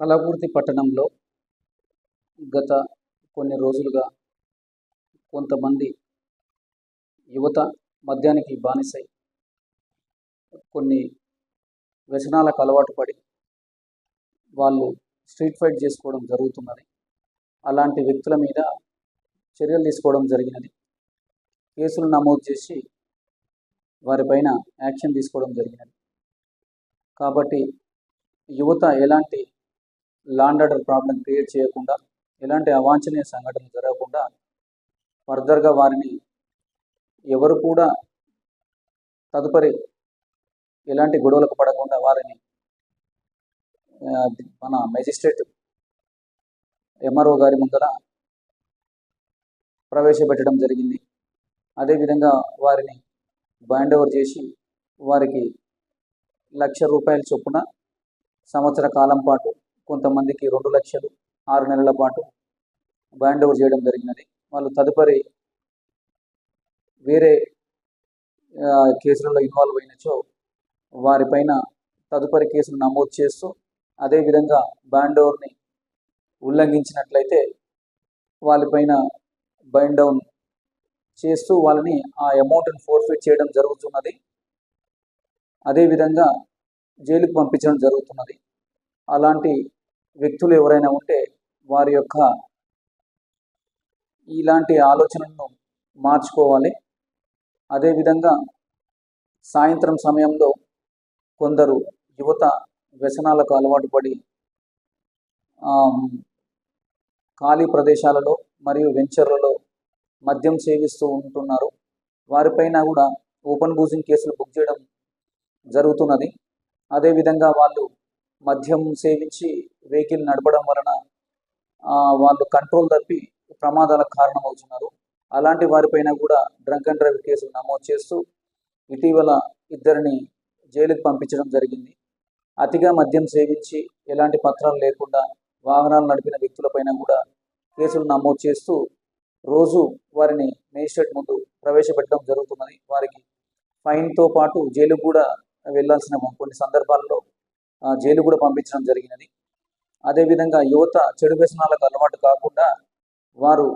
కలకుర్తి పట్టణంలో గత కొన్ని రోజులుగా కొంతమంది యువత మద్యానికి బానిసై కొన్ని వ్యసనాలకు అలవాటు పడి వాళ్ళు స్ట్రీట్ ఫైట్ చేసుకోవడం జరుగుతున్నది. అలాంటి వ్యక్తుల మీద చర్యలు తీసుకోవడం జరిగినది. కేసులు నమోదు చేసి వారిపైన యాక్షన్ తీసుకోవడం జరిగినది. కాబట్టి యువత ఎలాంటి లాండ్ ఆర్డర్ ప్రాబ్లం క్రియేట్ చేయకుండా ఎలాంటి అవాంఛనీయ సంఘటనలు జరగకుండా ఫర్దర్గా వారిని ఎవరు కూడా తదుపరి ఎలాంటి గొడవలకు పడకుండా వారిని మన మెజిస్ట్రేట్ ఎంఆర్ఓ గారి ముందర ప్రవేశపెట్టడం జరిగింది. అదేవిధంగా వారిని బైండ్ ఓవర్ చేసి వారికి లక్ష రూపాయల చొప్పున సంవత్సర కాలం పాటు కొంతమందికి రెండు లక్షలు ఆరు నెలల పాటు బైండ్ ఓవర్ చేయడం జరిగినది. వాళ్ళు తదుపరి వేరే కేసులలో ఇన్వాల్వ్ అయినచో వారిపైన తదుపరి కేసులు నమోదు చేస్తూ అదేవిధంగా బ్యాండ్ ఓవర్ని ఉల్లంఘించినట్లయితే వాళ్ళపైన బైండ్ డౌన్ చేస్తూ వాళ్ళని ఆ అమౌంట్ని ఫోర్ఫిట్ చేయడం జరుగుతున్నది. అదేవిధంగా జైలుకు పంపించడం జరుగుతున్నది. అలాంటి వ్యక్తులు ఎవరైనా ఉంటే వారి యొక్క ఇలాంటి ఆలోచనలను మార్చుకోవాలి. అదేవిధంగా సాయంత్రం సమయంలో కొందరు యువత వ్యసనాలకు అలవాటు పడి ఖాళీ ప్రదేశాలలో మరియు వెంచర్లలో మద్యం సేవిస్తూ ఉంటున్నారు. వారిపైన కూడా ఓపెన్ బూజింగ్ కేసులు బుక్ చేయడం జరుగుతున్నది. అదేవిధంగా వాళ్ళు మద్యం సేవించి వెహికల్ నడపడం వలన వాళ్ళు కంట్రోల్ తప్పి ప్రమాదాలకు కారణమవుతున్నారు. అలాంటి వారిపైన కూడా డ్రంక్ అండ్ డ్రైవ్ కేసులు నమోదు చేస్తూ ఇటీవల ఇద్దరిని జైలుకు పంపించడం జరిగింది. అతిగా మద్యం సేవించి ఎలాంటి పత్రాలు లేకుండా వాహనాలు నడిపిన వ్యక్తులపైన కూడా కేసులు నమోదు చేస్తూ రోజు వారిని మేజిస్ట్రేట్ ముందు ప్రవేశపెట్టడం జరుగుతున్నది. వారికి ఫైన్తో పాటు జైలుకు కూడా వెళ్ళాల్సిన కొన్ని సందర్భాల్లో జైలు కూడా పంపించడం జరిగినది. అదేవిధంగా యువత చెడు వ్యసనాలకు అలవాటు కాకుండా వారు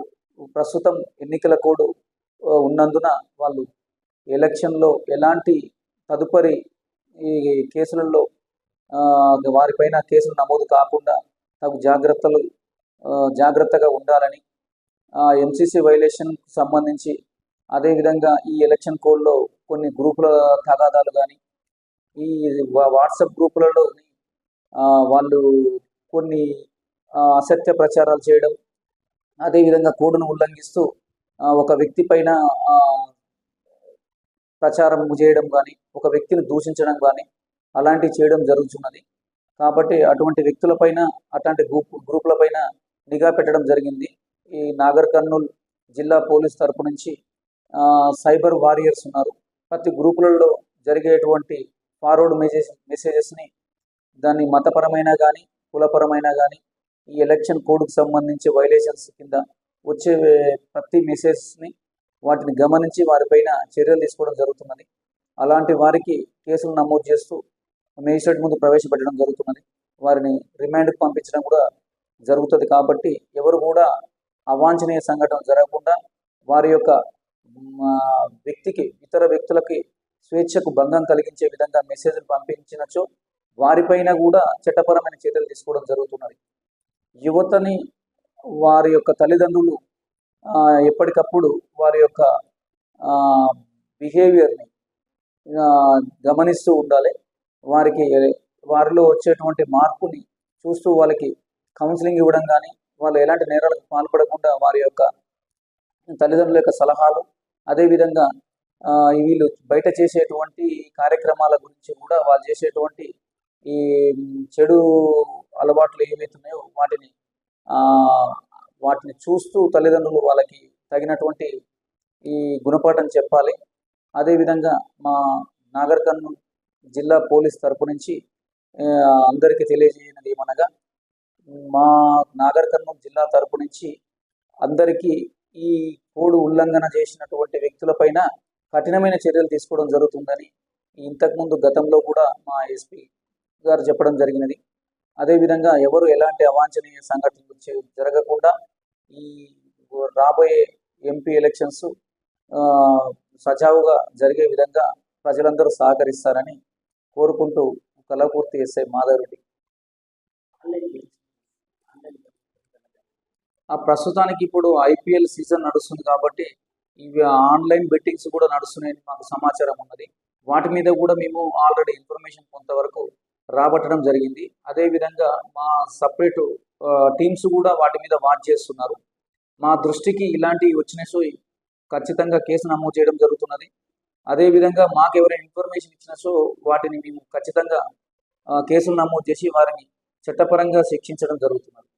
ప్రస్తుతం ఎన్నికల కోడ్ ఉన్నందున వాళ్ళు ఎలక్షన్లో ఎలాంటి తదుపరి ఈ కేసులలో వారిపైన కేసులు నమోదు కాకుండా తగు జాగ్రత్తలు జాగ్రత్తగా ఉండాలని ఎంసీసీ వైలేషన్కి సంబంధించి అదేవిధంగా ఈ ఎలక్షన్ కోడ్లో కొన్ని గ్రూపుల తగాదాలు కానీ ఈ వాట్సాప్ గ్రూపులలో వాళ్ళు కొన్ని అసత్య ప్రచారాలు చేయడం అదేవిధంగా కోడ్ను ఉల్లంఘిస్తూ ఒక వ్యక్తి పైన ప్రచారం చేయడం కానీ ఒక వ్యక్తిని దూషించడం కానీ అలాంటివి చేయడం జరుగుతున్నది. కాబట్టి అటువంటి వ్యక్తులపైన అట్లాంటి గ్రూప్ గ్రూపులపైన నిఘా పెట్టడం జరిగింది. ఈ నాగర్ కర్నూల్ జిల్లా పోలీస్ తరపు నుంచి సైబర్ వారియర్స్ ఉన్నారు. ప్రతి గ్రూపులలో జరిగేటువంటి ఫార్వర్డ్ మెసేజ్ మెసేజెస్ని దాన్ని మతపరమైన కానీ కులపరమైన కానీ ఈ ఎలక్షన్ కోడ్కు సంబంధించి వైలేషన్స్ కింద వచ్చే ప్రతి మెసేజ్ని వాటిని గమనించి వారిపైన చర్యలు తీసుకోవడం జరుగుతున్నది. అలాంటి వారికి కేసులు నమోదు చేస్తూ మేజిస్ట్రేట్ ముందు ప్రవేశపెట్టడం జరుగుతున్నది. వారిని రిమాండ్కి పంపించడం కూడా జరుగుతుంది కాబట్టి ఎవరు కూడా అవాంఛనీయ సంఘటన జరగకుండా వారి యొక్క వ్యక్తికి ఇతర వ్యక్తులకి స్వేచ్ఛకు భంగం కలిగించే విధంగా మెసేజ్లు పంపించినచో వారిపైన కూడా చట్టపరమైన చర్యలు తీసుకోవడం జరుగుతున్నది. యువతని వారి యొక్క తల్లిదండ్రులు ఎప్పటికప్పుడు వారి యొక్క బిహేవియర్ని గమనిస్తూ ఉండాలి. వారికి వారిలో వచ్చేటువంటి మార్పుని చూస్తూ వాళ్ళకి కౌన్సిలింగ్ ఇవ్వడం కానీ వాళ్ళు ఎలాంటి నేరాలకు పాల్పడకుండా వారి యొక్క తల్లిదండ్రుల యొక్క సలహాలు అదేవిధంగా వీళ్ళు బయట చేసేటువంటి కార్యక్రమాల గురించి కూడా వాళ్ళు చేసేటువంటి ఈ చెడు అలవాట్లు ఏవైతున్నాయో వాటిని వాటిని చూస్తూ తల్లిదండ్రులు వాళ్ళకి తగినటువంటి ఈ గుణపాఠం చెప్పాలి. అదేవిధంగా మా నాగర్ కర్నూల్ జిల్లా పోలీస్ తరపు నుంచి అందరికీ తెలియజేయనది ఏమనగా మా నాగర్ జిల్లా తరపు నుంచి అందరికీ ఈ కోడ్ ఉల్లంఘన చేసినటువంటి వ్యక్తులపైన కఠినమైన చర్యలు తీసుకోవడం జరుగుతుందని ఇంతకుముందు గతంలో కూడా మా ఎస్పీ గారు చెప్పడం జరిగినది. అదేవిధంగా ఎవరు ఎలాంటి అవాంఛనీయ సంఘటనలు జరగకుండా ఈ రాబోయే ఎంపీ ఎలక్షన్స్ సజావుగా జరిగే విధంగా ప్రజలందరూ సహకరిస్తారని కోరుకుంటూ కలపూర్తి ఎస్ఐ మాధవరెడ్డి. ఆ ప్రస్తుతానికి ఇప్పుడు ఐపీఎల్ సీజన్ నడుస్తుంది కాబట్టి ఇవి ఆన్లైన్ బెట్టింగ్స్ కూడా నడుస్తున్నాయని మాకు సమాచారం ఉన్నది. వాటి మీద కూడా మేము ఆల్రెడీ ఇన్ఫర్మేషన్ కొంతవరకు రాబట్టడం జరిగింది. అదేవిధంగా మా సపరేట్ టీమ్స్ కూడా వాటి మీద వాచ్ చేస్తున్నారు. మా దృష్టికి ఇలాంటివి వచ్చిన సో ఖచ్చితంగా కేసు నమోదు చేయడం జరుగుతున్నది. అదేవిధంగా మాకు ఎవరైనా ఇన్ఫర్మేషన్ ఇచ్చినా సో వాటిని మేము ఖచ్చితంగా కేసులు నమోదు చేసి వారిని చట్టపరంగా శిక్షించడం జరుగుతున్నది.